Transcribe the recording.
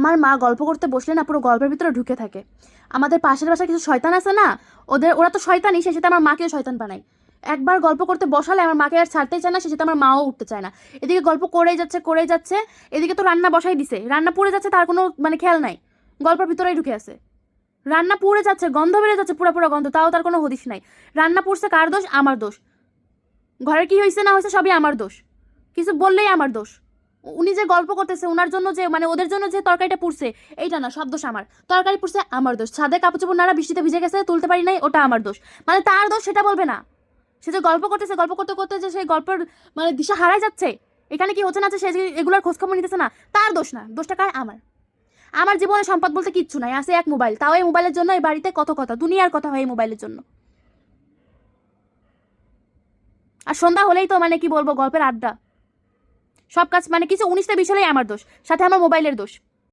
আমার মা গল্প করতে বসলে না পুরো গল্পের ভিতরে ঢুকে থাকে। আমাদের পাশের বাসায় কিছু শয়তান আছে না, ওদের ওরা তো শয়তানই, সে সাথে আমার মাকেও শয়তান বানায়। একবার গল্প করতে বসালে আমার মাকে আর ছাড়তেই চায় না, সে সাথে আমার মাও উঠতে চায় না। এদিকে গল্প করেই যাচ্ছে করেই যাচ্ছে, এদিকে তো রান্না বসাই দিছে। রান্না পুড়ে যাচ্ছে, তার কোনো মানে খেয়াল নাই। গল্পের ভিতরেই ঢুকে আছে। রান্না পুড়ে যাচ্ছে, গন্ধ বেড়ে যাচ্ছে, পুরো পুরো গন্ধ, তাও তার কোনো হদিস নাই। রান্না পুড়ছে কার দোষ? আমার দোষ। ঘরে কি হয়েছে না হয়েছে সবই আমার দোষ। কিছু বললেই আমার দোষ। উনি যে গল্প করতেছে ওনার জন্য যে মানে ওদের জন্য যে তরকারিটা পুড়ছে, এইটা না, সব দোষ আমার। তরকারি পুড়ছে, আমার দোষ। ছাদে কাপড় চোপড় নাড়া, বৃষ্টিতে ভিজে গেছে, তুলতে পারি নাই, ওটা আমার দোষ। মানে তার দোষ সেটা বলবে না। সে যে গল্প করতেছে, গল্প করতে করতে যে সেই গল্পের মানে দিশা হারাই যাচ্ছে, এখানে কি হচ্ছে না সে এগুলোর খোঁজখবর নিতেছে না, তার দোষ না। দোষটা কার? আমার। আমার জীবনে সম্পদ বলতে কিচ্ছু নাই, আছে এক মোবাইল। তাও এই মোবাইলের জন্য এই বাড়িতে কত কথা, দুনিয়ার কথা হয় এই মোবাইলের জন্য। আর সন্ধ্যা হলেই তো মানে কি বলব, গল্পের আড্ডা। সব কাজ মানে কিছু উনিশটা বিষয় আমার দোষ সাথে আমার মোবাইলের দোষ।